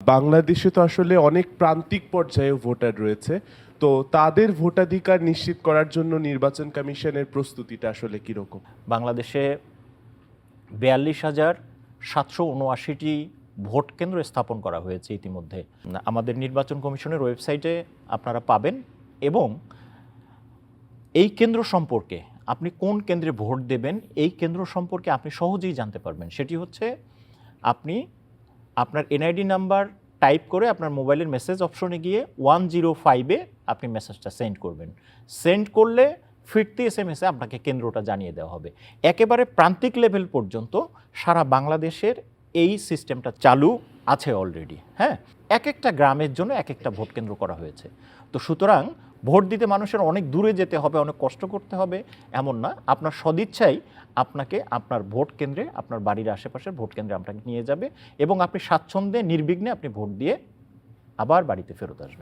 বাংলাদেশে তো আসলে অনেক প্রান্তিক পর্যায়ে ভোটার রয়েছে। তো তাদের ভোটাধিকার নিশ্চিত করার জন্য নির্বাচন কমিশনের প্রস্তুতিটা আসলে কীরকম? বাংলাদেশে বিয়াল্লিশ হাজার সাতশো উনআশিটি ভোট কেন্দ্র স্থাপন করা হয়েছে ইতিমধ্যে। আমাদের নির্বাচন কমিশনের ওয়েবসাইটে আপনারা পাবেন এবং এই কেন্দ্র সম্পর্কে আপনি কোন কেন্দ্রে ভোট দেবেন, এই কেন্দ্র সম্পর্কে আপনি সহজেই জানতে পারবেন। সেটি হচ্ছে আপনি আপনার এনআইডি নাম্বার টাইপ করে আপনার মোবাইলের মেসেজ অপশনে গিয়ে ওয়ান জিরো ফাইভে আপনি মেসেজটা সেন্ড করবেন। সেন্ড করলে ফিরতি এস এম এসে আপনাকে কেন্দ্রটা জানিয়ে দেওয়া হবে। একেবারে প্রান্তিক লেভেল পর্যন্ত সারা বাংলাদেশের এই সিস্টেমটা চালু আছে অলরেডি হ্যাঁ? এক একটা গ্রামের জন্য এক একটা ভোট কেন্দ্র করা হয়েছে। তো সুতরাং ভোট দিতে মানুষের অনেক দূরে যেতে হবে, অনেক কষ্ট করতে হবে, এমন না। আপনার সদিচ্ছাই আপনাকে আপনার ভোট কেন্দ্রে, আপনার বাড়ির আশেপাশের ভোট কেন্দ্রে আপনাকে নিয়ে যাবে এবং আপনি স্বাচ্ছন্দ্যে, নির্বিঘ্নে আপনি ভোট দিয়ে আবার বাড়িতে ফেরত আসবেন।